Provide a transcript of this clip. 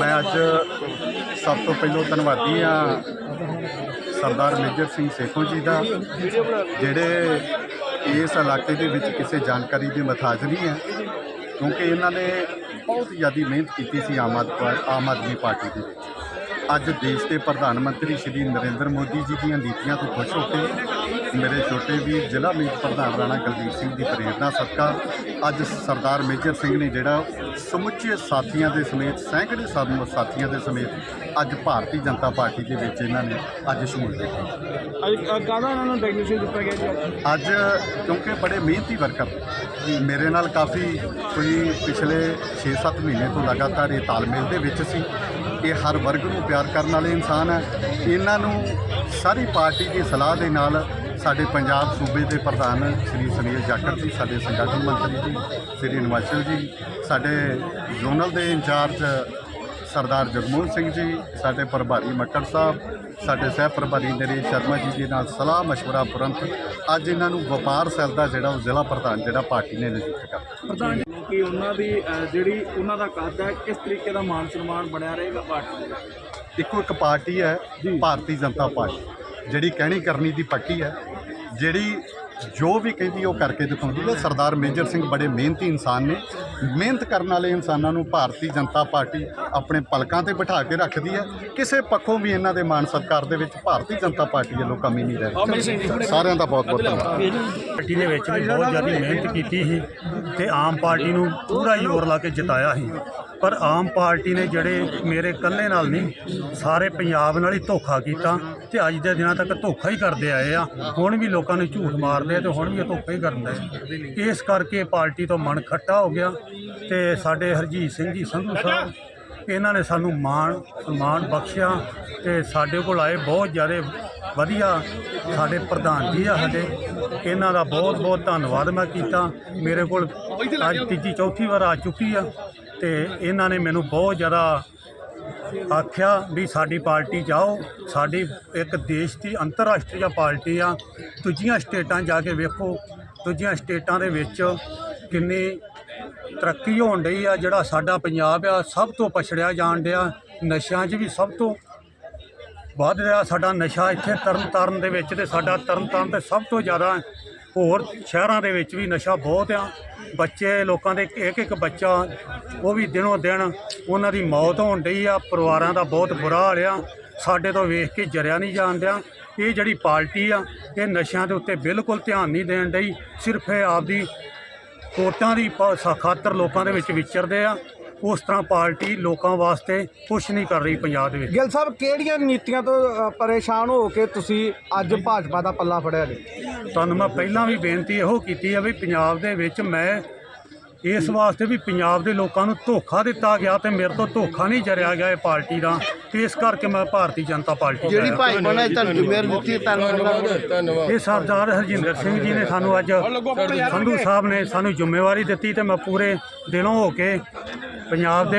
ਮੈਂ ਅੱਜ ਸਭ ਤੋਂ ਪਹਿਲਾਂ ਧੰਨਵਾਦੀ ਆ ਸਰਦਾਰ ਮੇਜਰ ਸਿੰਘ ਸੇਖੋਂ ਜੀ ਦਾ, ਜਿਹੜੇ ਇਸ ਇਲਾਕੇ ਦੇ ਵਿੱਚ ਕਿਸੇ ਜਾਣਕਾਰੀ ਦੇ ਮਹਤਾਜ ਨਹੀਂ ਹੈ, ਕਿਉਂਕਿ ਇਹਨਾਂ ਨੇ ਬਹੁਤ ਜ਼ਿਆਦਾ ਮਿਹਨਤ ਕੀਤੀ ਸੀ ਆਮ ਆਦ- ਆਮ ਆਦਮੀ ਪਾਰਟੀ ਦੇ ਵਿੱਚ। ਅੱਜ ਦੇਸ਼ ਦੇ ਪ੍ਰਧਾਨ ਮੰਤਰੀ ਸ਼੍ਰੀ ਨਰਿੰਦਰ ਮੋਦੀ ਜੀ ਦੀਆਂ ਨੀਤੀਆਂ ਤੋਂ ਖੁਸ਼ ਹੋ ਕੇ ਮੇਰੇ ਛੋਟੇ ਵੀਰ ਜ਼ਿਲ੍ਹਾ ਮੀਤ ਪ੍ਰਧਾਨ ਰਾਣਾ ਕੁਲਦੀਪ ਸਿੰਘ ਦੀ ਪ੍ਰੇਰਣਾ ਸਦਕਾ ਅੱਜ ਸਰਦਾਰ ਮੇਜਰ ਸਿੰਘ ਨੇ ਜਿਹੜਾ ਸਮੁੱਚੇ ਸਾਥੀਆਂ ਦੇ ਸਮੇਤ ਸੈਂਕੜੇ ਸਾਥ- ਸਾਥੀਆਂ ਦੇ ਸਮੇਤ ਅੱਜ ਭਾਰਤੀ ਜਨਤਾ ਪਾਰਟੀ ਦੇ ਵਿੱਚ ਇਹਨਾਂ ਨੇ ਅੱਜ ਸ਼ਮੂਲੀਅਤ ਕੀਤੀ। ਅੱਜ ਕਾਹਦਾ ਇਹਨਾਂ ਨੂੰ ਡੈਗਨੇਸ਼ਨ ਦਿੱਤਾ ਗਿਆ ਜੀ? ਅੱਜ? ਕਿਉਂਕਿ ਬੜੇ ਮਿਹਨਤੀ ਵਰਕਰ ਮੇਰੇ ਨਾਲ ਕਾਫੀ ਕੋਈ ਪਿਛਲੇ 6-7 ਮਹੀਨੇ ਤੋਂ ਲਗਾਤਾਰ ਇਹ ਤਾਲਮੇਲ ਦੇ ਵਿੱਚ ਸੀ। ਇਹ ਹਰ ਵਰਗ ਨੂੰ ਪਿਆਰ ਕਰਨ ਵਾਲੇ ਇਨਸਾਨ ਹੈ। ਇਹਨਾਂ ਨੂੰ ਸਾਰੀ ਪਾਰਟੀ ਦੀ ਸਲਾਹ ਦੇ ਨਾਲ ਸਾਡੇ ਪੰਜਾਬ ਸੂਬੇ ਦੇ ਪ੍ਰਧਾਨ ਸ਼੍ਰੀ ਸੁਨੀਲ ਜਾਖੜ ਜੀ ਸਾਡੇ ਸੰਗਠਨ ਮੰਤਰੀ ਜੀ ਸ਼੍ਰੀ ਨਿਵਾਸਲ ਜੀ ਸਾਡੇ ਜ਼ੋਨਲ ਦੇ ਇੰਚਾਰਜ ਸਰਦਾਰ ਜਗਮੋਹਨ ਸਿੰਘ ਜੀ ਸਾਡੇ ਪ੍ਰਭਾਰੀ ਮੱਕੜ ਸਾਹਿਬ ਸਾਡੇ ਸਹਿ ਪ੍ਰਭਾਰੀ ਨਰੇਸ਼ ਸ਼ਰਮਾ ਜੀ ਦੇ ਨਾਲ ਸਲਾਹ مشورہ ਤੁਰੰਤ ਅੱਜ ਇਹਨਾਂ ਨੂੰ ਵਪਾਰ ਸੈੱਲ ਦਾ ਜਿਹੜਾ ਉਹ ਜ਼ਿਲ੍ਹਾ ਪ੍ਰਧਾਨ ਜਿਹੜਾ ਪਾਰਟੀ ਨੇ ਨਿਯੁਕਤ ਕਰ ਪ੍ਰਧਾਨ ਜੀ ਕਿ ਉਹਨਾਂ ਦੀ ਅ, ਜਿਹੜੀ ਉਹਨਾਂ ਦਾ ਕੱਦ ਹੈ ਕਿਸ ਤਰੀਕੇ ਦਾ ਮਾਨ ਸਨਮਾਨ ਬਣਿਆ ਰਹੇਗਾ ਪਾਰਟੀ ਦੇ ਵਿੱਚ? ਇੱਕੋ ਇੱਕ ਪਾਰਟੀ ਹੈ ਭਾਰਤੀ ਜਨਤਾ ਪਾਰਟੀ ਜਿਹੜੀ ਕਹਿਣੀ ਕਰਨੀ ਦੀ ਪੱਕੀ ਹੈ, ਜਿਹੜੀ ਜੋ ਵੀ ਕਹਿੰਦੀ ਉਹ ਕਰਕੇ ਦਿਖਾਉਂਦੀ ਹੈ। ਸਰਦਾਰ ਮੇਜਰ ਸਿੰਘ ਬੜੇ ਮਿਹਨਤੀ ਇਨਸਾਨ ਨੇ। ਮਿਹਨਤ ਕਰਨ ਵਾਲੇ ਇਨਸਾਨਾਂ ਨੂੰ ਭਾਰਤੀ ਜਨਤਾ ਪਾਰਟੀ ਆਪਣੇ ਪਲਕਾਂ ਤੇ ਬਿਠਾ ਕੇ ਰੱਖਦੀ ਹੈ। ਕਿਸੇ ਪੱਖੋਂ ਵੀ ਇਹਨਾਂ ਦੇ ਮਾਨ ਸਤਿਕਾਰ ਦੇ ਵਿੱਚ ਭਾਰਤੀ ਜਨਤਾ ਪਾਰਟੀ ਵੱਲੋਂ ਕਮੀ ਨਹੀਂ ਰਹਿ। ਸਾਰਿਆਂ ਦਾ ਬਹੁਤ ਬਹੁਤ ਧੰਨਵਾਦ। ਪਾਰਟੀ ਦੇ ਵਿੱਚ ਵੀ ਬਹੁਤ ਜ਼ਿਆਦਾ ਮਿਹਨਤ ਕੀਤੀ ਸੀ ਤੇ ਆਮ ਪਾਰਟੀ ਨੂੰ ਪੂਰਾ ਜ਼ੋਰ ਲਾ ਕੇ ਜਿਤਾਇਆ ਸੀ। ਪਰ ਆਮ ਪਾਰਟੀ ਨੇ ਜਿਹੜੇ ਮੇਰੇ ਇਕੱਲੇ ਨਾਲ ਨਹੀਂ, ਸਾਰੇ ਪੰਜਾਬ ਨਾਲ ਹੀ ਧੋਖਾ ਕੀਤਾ ਤੇ ਅੱਜ ਦੇ ਦਿਨਾਂ ਤੱਕ ਧੋਖਾ ਹੀ ਕਰਦੇ ਆਏ ਆ। ਹੁਣ ਵੀ ਲੋਕਾਂ ਨੂੰ ਝੂਠ ਮਾਰਦੇ ਆ ਤੇ ਹੁਣ ਵੀ ਇਹ ਧੋਖਾ ਹੀ ਕਰਦਾ ਦੇ ਇਸ ਕਰਕੇ ਪਾਰਟੀ ਤੋਂ ਮਨ ਖੱਟਾ ਹੋ ਗਿਆ ਤੇ ਸਾਡੇ ਹਰਜੀਤ ਸਿੰਘ ਜੀ, ਸੰਧੂ ਸਾਹਿਬ, ਇਹਨਾਂ ਨੇ ਸਾਨੂੰ ਮਾਣ, ਸਨਮਾਨ ਬਖਸ਼ਿਆ ਤੇ ਸਾਡੇ ਕੋਲ ਆਏ ਬਹੁਤ ਜ਼ਿਆਦਾ ਵਧੀਆ ਸਾਡੇ ਪ੍ਰਧਾਨ ਜੀ ਆ ਸਾਡੇ। ਇਹਨਾਂ ਦਾ ਬਹੁਤ ਬਹੁਤ ਧੰਨਵਾਦ ਮੈਂ ਕੀਤਾ। ਮੇਰੇ ਕੋਲ ਅੱਜ ਤੀਜੀ, ਚੌਥੀ ਵਾਰ ਆ ਚੁੱਕੀ ਆ। ਤੇ ਇਹਨਾਂ ਨੇ ਮੈਨੂੰ ਬਹੁਤ ਜ਼ਿਆਦਾ ਆਖਿਆ ਵੀ ਸਾਡੀ ਪਾਰਟੀ ਜਾਓ, ਸਾਡੀ ਇੱਕ ਦੇਸ਼ ਦੀ ਅੰਤਰਰਾਸ਼ਟਰੀ ਪਾਰਟੀ ਆ, ਦੂਜੀਆਂ ਸਟੇਟਾਂ ਜਾ ਕੇ ਵੇਖੋ, ਦੂਜੀਆਂ ਸਟੇਟਾਂ ਦੇ ਵਿੱਚ ਕਿੰਨੀ ਤਰੱਕੀ ਹੋਣ ਡਈ ਆ, ਜਿਹੜਾ ਸਾਡਾ ਪੰਜਾਬ ਆ, ਸਭ ਤੋਂ ਪਛੜਿਆ ਜਾਣ ਡਿਆ, ਨਸ਼ਿਆਂ 'ਚ ਵੀ ਸਭ ਤੋਂ ਵੱਧ ਰਿਹਾ, ਸਾਡਾ ਨਸ਼ਾ ਇੱਥੇ ਤਰਨ ਤਾਰਨ ਦੇ ਵਿੱਚ ਤੇ ਸਾਡਾ ਤਰਨ ਤਾਰਨ ਤੇ ਸਭ ਤੋਂ ਜ਼ਿਆਦਾ ਹੋਰ ਸ਼ਹਿਰਾਂ ਦੇ ਵਿੱਚ ਵੀ ਨਸ਼ਾ ਬਹੁਤ ਆ। ਬੱਚੇ ਲੋਕਾਂ ਦੇ ਇੱਕ ਇੱਕ ਬੱਚਾ, ਉਹ ਵੀ ਦਿਨੋਂ ਦਿਨ ਉਹਨਾਂ ਦੀ ਮੌਤ ਹੋਣ ਡਈ ਆ। ਪਰਿਵਾਰਾਂ ਦਾ ਬਹੁਤ ਬੁਰਾ ਹਾਲ ਆ। ਸਾਡੇ ਤੋਂ ਵੇਖ ਕੇ ਜਰਿਆ ਨਹੀਂ ਜਾਣ ਇਹ ਜਿਹੜੀ ਪਾਰਟੀ ਆ, ਇਹ ਨਸ਼ਿਆਂ ਦੇ ਉੱਤੇ ਬਿਲਕੁਲ ਧਿਆਨ ਨਹੀਂ ਦੇਣ ਡਈ। ਸਿਰਫ ਇਹ ਆਪਦੀ ਕੋਟਾਂ ਦੀ ਪ- ਖਾਤਰ ਲੋਕਾਂ ਦੇ ਵਿੱਚ ਵਿਚਰਦੇ ਆ। ਉਸ ਤਰ੍ਹਾਂ ਪਾਰਟੀ ਲੋਕਾਂ ਵਾਸਤੇ ਕੁਛ ਨਹੀਂ ਕਰ ਰਹੀ ਪੰਜਾਬ ਦੇ ਵਿੱਚ। ਗਿੱਲ ਸਾਹਿਬ ਕਿਹੜੀਆਂ ਨੀਤੀਆਂ ਤੋਂ ਅ, ਪਰੇਸ਼ਾਨ ਹੋ ਕੇ ਤੁਸੀਂ ਅੱਜ ਭਾਜਪਾ ਦਾ ਪੱਲਾ ਫੜਿਆ ਜੀ? ਤੁਹਾਨੂੰ ਮੈਂ ਪਹਿਲਾਂ ਵੀ ਬੇਨਤੀ ਇਹੋ ਕੀਤੀ ਹੈ ਵੀ ਪੰਜਾਬ ਦੇ ਵਿੱਚ ਮੈਂ ਇਸ ਵਾਸਤੇ ਵੀ ਪੰਜਾਬ ਦੇ ਲੋਕਾਂ ਨੂੰ ਧੋਖਾ ਦਿੱਤਾ ਗਿਆ ਤੇ ਮੇਰੇ ਤੋਂ ਧੋਖਾ ਨਹੀਂ ਜਰਿਆ ਗਿਆ ਇਹ ਪਾਰਟੀ ਦਾ ਤੇ ਇਸ ਕਰਕੇ ਮੈਂ ਭਾਰਤੀ ਜਨਤਾ ਪਾਰਟੀ ਜਿਹੜੀ ਆਇਆ। ਭਾਜਪਾ ਨੇ ਤੁਹਾਨੂੰ ਜ਼ਿੰਮੇਵਾਰੀ ਦਿੱਤੀ ਹੈ ਧੰਨਵਾਦ ਇਹ ਸਰਦਾਰ ਹਰਜਿੰਦਰ ਸਿੰਘ ਜੀ ਨੇ ਸਾਨੂੰ ਅੱਜ ਸੰਧੂ ਸਾਹਿਬ ਨੇ ਸਾਨੂੰ ਜ਼ਿੰਮੇਵਾਰੀ ਦਿੱਤੀ ਤੇ ਮੈਂ ਪੂਰੇ ਦਿਲੋਂ ਹੋ ਕੇ ਪੰਜਾਬ ਦੇ